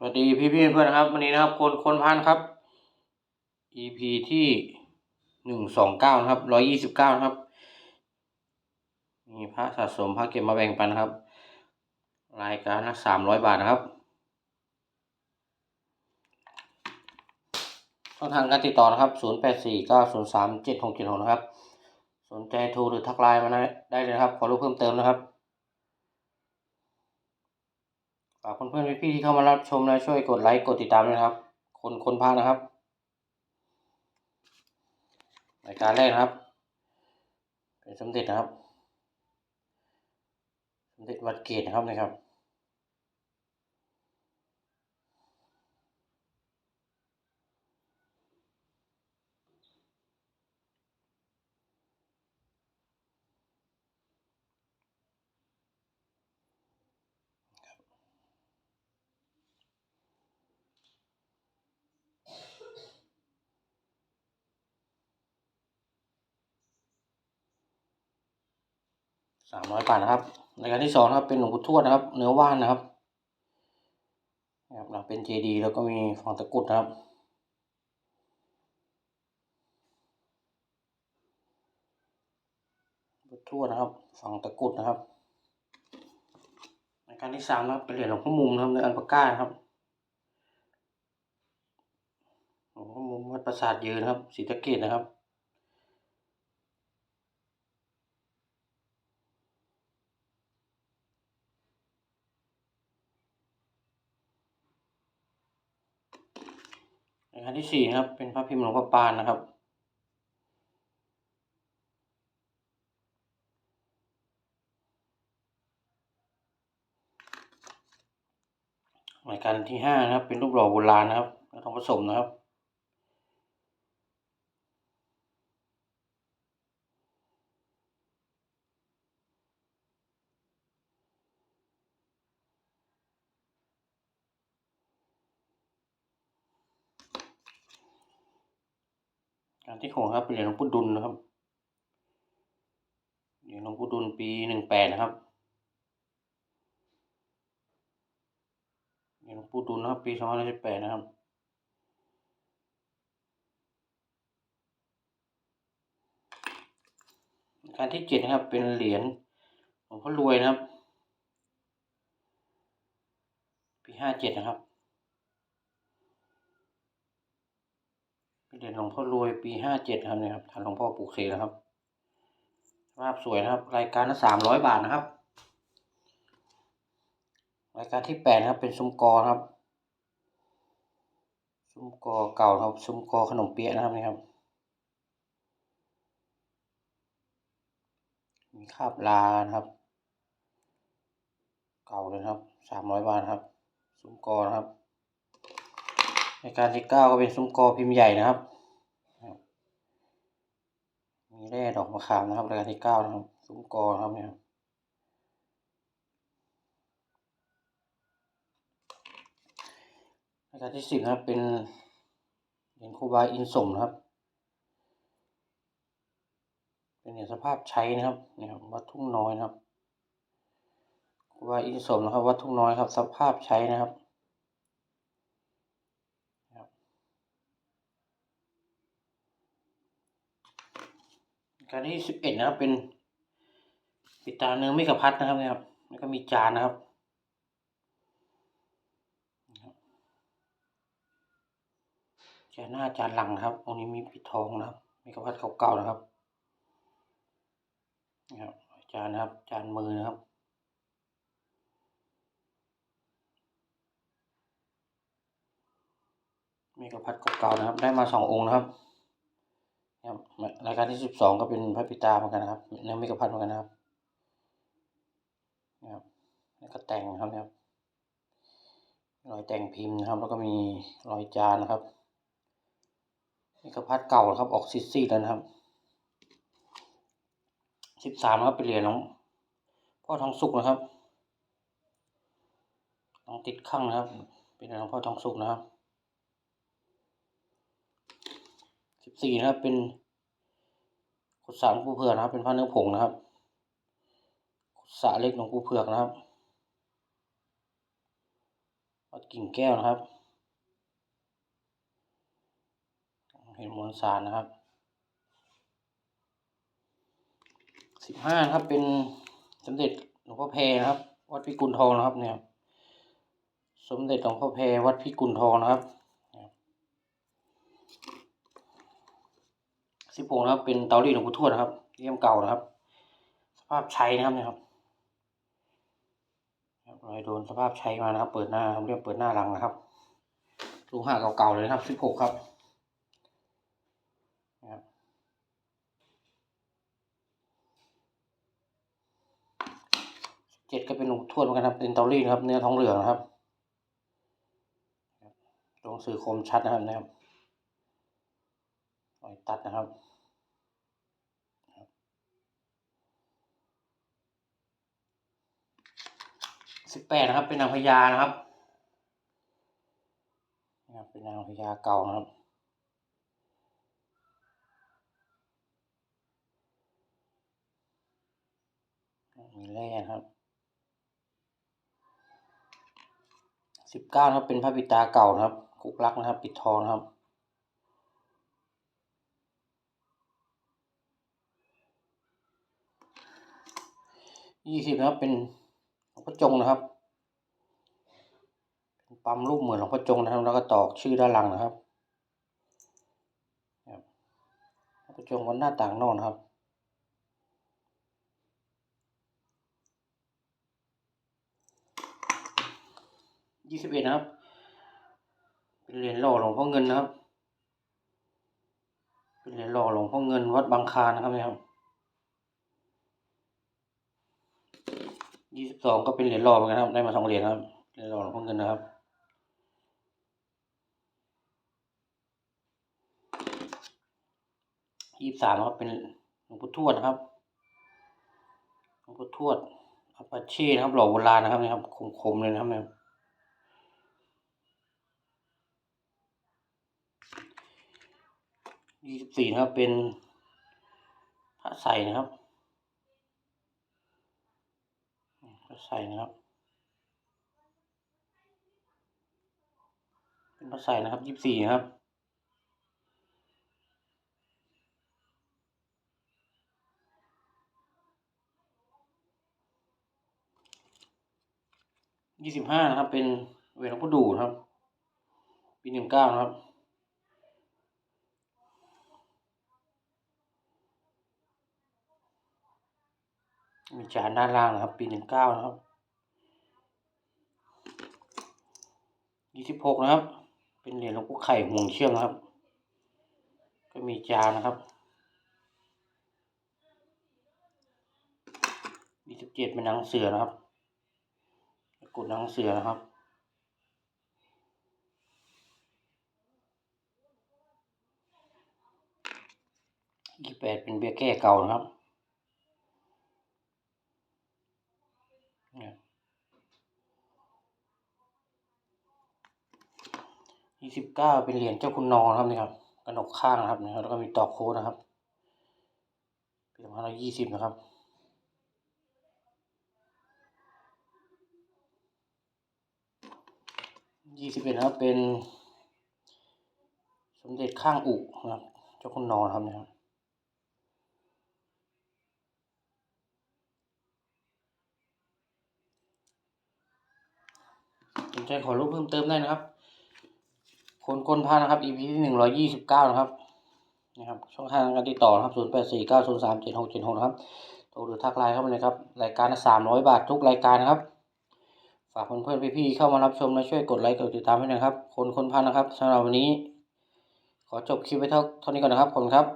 สวัสดีพี่พี่เพื่อนนะครับ วันนี้นะครับคนคนพันครับ EP ที่หนึ่งสองเก้านะครับร้อยยี่สิบเก้าครับ มีพระสะสมพระเก็บมาแบ่งปันะครับ รายการละสามร้อยบาทนะครับช่องทางการติดต่อนะครับศูนย์แปดสี่เก้าศูนย์สามเจ็ดหกเจ็ดหกนะครับ สนใจโทรหรือทักไลน์มาได้เลยนะครับ ขอรู้เพิ่มเติมนะครับ ฝากเพื่อนๆพี่ๆที่เข้ามารับชมนะช่วยกดไลค์กดติดตามด้วยนะครับ คนคนพานะครับรายการแรกนะครับ เป็นสมเด็จนะครับสมเด็จวัดเกตนะครับนะครับ สามร้อยบาทนะครับรายการที่สองนะครับเป็นหลวงปู่ทวดนะครับ เนื้อว่านนะครับนะครับหลังเป็นเจดีแล้วก็มีฝังตะกุดนะครับหลวงปู่ทวดนะครับฝังตะกุดนะครับรายการที่สามนะครับเป็นเหรียญหลวงพ่อมุมนะครับในอันปาก้านะครับหลวงพ่อมุมวัดปราสาทยืนนะครับศรีสะเกดนะครับ รายการที่สี่นะครับ เป็นพระพิมพ์หลวงพ่อปานนะครับ รายการที่ห้านะครับ เป็นรูปหล่อโบราณนะครับและทองผสมนะครับ การที่หกครับเป็นเหรียญหลวงปู่ดุลนะครับเหรียญหลวงปู่ดุลปีหนึ่งแปดนะครับเหรียญหลวงปู่ดุลนะครับปีสองพันสิบแปดนะครับการที่เจ็ดนะครับเป็นเหรียญหลวงพ่อรวยนะครับ ปีห้าเจ็ดนะครับ เป็นหลวงพ่อรวยปีห้าเจ็ดครับเนี่ยครับฐานหลวงพ่อปลูกเสกนะครับภาพสวยนะครับ รายการละสามร้อยบาทนะครับ รายการที่แปดนะครับ เป็นซุ้มกอครับ ซุ้มกอเก่าครับ ซุ้มกอขนมเปี๊ยะนะครับนี่ครับ มีคาบลานะครับ เก่าเลยครับสามร้อยบาทครับ ซุ้มกอนะครับ รายการที่เก้าก็เป็นซุ้มกอพิมพ์ใหญ่นะครับ มีแร่ดอกมะขามนะครับรายการที่เก้านะครับ ซุ้มกอนะครับเนี่ยครับรายการที่สิบนะครับเป็นเหรียญคูบาอินสมนะครับ เป็นเหรียญสภาพใช้นะครับเนี่ยครับวัดทุ่งน้อยนะครับคูบาอินสมนะครับวัดทุ่งน้อยครับ สภาพใช้นะครับ การที่สิบเอ็ดนะครับ เป็นปิดตาเนื้อไม่กระพัดนะครับเนี่ยครับแล้วก็มีจานนะครับจานหน้าจานหลังครับ ตรงนี้มีปิดทองนะครับไม่กระพัดเก่าๆนะครับนะครับจานนะครับ จานมือนะครับมีกระพัดเก่าๆนะครับ ได้มาสององค์นะครับ รายการที่สิบสองก็เป็นพระปิตาเหมือนกันนะครับเนื้อมีกระพัดเหมือนกันนะครับนะครับ แล้วก็แต่งนะครับนะครับ รอยแต่งพิมพ์นะครับ แล้วก็มีรอยจานนะครับมีกระพัดเก่าครับ ออกซีดๆแล้วนะครับสิบสามครับเป็นเหรียญของพ่อทองสุกนะครับต้องติดข้างนะครับ เป็นเหรียญของพ่อทองสุกนะครับ สิบสี่นะครับ เป็นขุดสามกูเผือกนะครับ เป็นพระเนื้อผงนะครับขุดสะเล็กหลวงกูเผือกนะครับวัดกิ่งแก้วนะครับ เห็นมวลสารนะครับสิบห้าครับเป็นสมเด็จหลวงพ่อแพรนะครับ วัดพิกุลทองนะครับเนี่ย สมเด็จหลวงพ่อแพรวัดพิกุลทองนะครับ สิบหกนะครับ เป็นเตารีดหลวงปู่ทวดนะครับเลี่ยมเก่านะครับ สภาพใช้นะครับนี่ครับรอยโดนสภาพใช้มานะครับ เปิดหน้าเรียกเปิดหน้าหลังนะครับลูกห้าเก่าๆเลยนะครับสิบหกครับนะครับเจ็ดก็เป็นหลวงทวดเหมือนกันครับเป็นเตารีดนะครับ เนื้อทองเหลืองนะครับตรงสื่อคมชัดนะครับนะครับ อยตัดนะครับสิบแปดนะครับ เป็นนางพญานะครับ เป็นนางพญาเก่านะครับมีแร่นะครับสิบเก้านะครับเป็นพระปิตาเก่านะครับคุกลักนะครับ ปิดทองนะครับ ยี่สิบนะครับ เป็นหลวงพ่อจงนะครับปั๊มรูปเหมือนหลวงพ่อจงนะครับ แล้วก็ตอกชื่อด้านหลังนะครับหลวงพ่อจงวันหน้าต่างนอกนะครับยี่สิบเอ็ดนะครับ เป็นเหรียญหล่อหลวงพ่อเงินนะครับ เป็นเหรียญหล่อหลวงพ่อเงินวัดบางคานะครับเนี่ยครับ ยี่สิบสองก็เป็นเหรียญหล่อเหมือนกันครับ ได้มาสองเหรียญครับ เหรียญหล่อหลวงพ่อเงินนะครับ ยี่สิบสามครับเป็นหลวงพ่อทวดนะครับ หลวงพ่อทวดอาปาเช่นะครับ หล่อโบราณนะครับนี่ครับ คมๆเลยนะครับเนี่ยยี่สิบสี่นะครับเป็นพระใสนะครับพระ ใส่นะครับเป็นพระใส่นะครับยี่สิบสี่ครับยี่สิบห้านะครับ เป็นเวรหลวงพ่อดูนะครับ ปีหนึ่งเก้านะครับ มีจานด้านล่างนะครับ ปีหนึ่งเก้านะครับยี่สิบหกนะครับ เป็นเหรียญหลวงปู่ไข่ห่วงเชื่อมนะครับ ก็มีจานนะครับยี่สิบเจ็ดเป็นหนังเสือนะครับกุดหนังเสือนะครับยี่สิบแปดเป็นเบี้ยแก้เก่านะครับเนี่ย ยี่สิบเก้าเป็นเหรียญเจ้าคุณนอนะครับนี่ครับกระหนกข้างนะครับนะครับ แล้วก็มีตอกโค้ดนะครับปีสองพันร้อยยี่สิบนะครับยี่สิบเอ็ดนะครับเป็น สมเด็จข้างอุนะครับ เจ้าคุณนอนครับนะครับสนใจขอรูปเพิ่มเติมได้นะครับ คนคนพานะครับ EP ที่หนึ่งร้อยยี่สิบเก้านะครับนะครับช่องทางการติดต่อนะครับศูนย์แปดสี่เก้าศูนย์สามเจ็ดหกเจ็ดหกนะครับโทรหรือทักไลน์เข้ามาเลยครับ รายการสามร้อยบาททุกรายการนะครับ ฝากเพื่อนๆพี่ๆเข้ามารับชมและช่วยกดไลค์กดติดตามให้หนะครับ คนคนพันนะครับสำหรับวันนี้ ขอจบคลิปไว้เท่าเท่านี้ก่อนนะครับขอบคุณครับ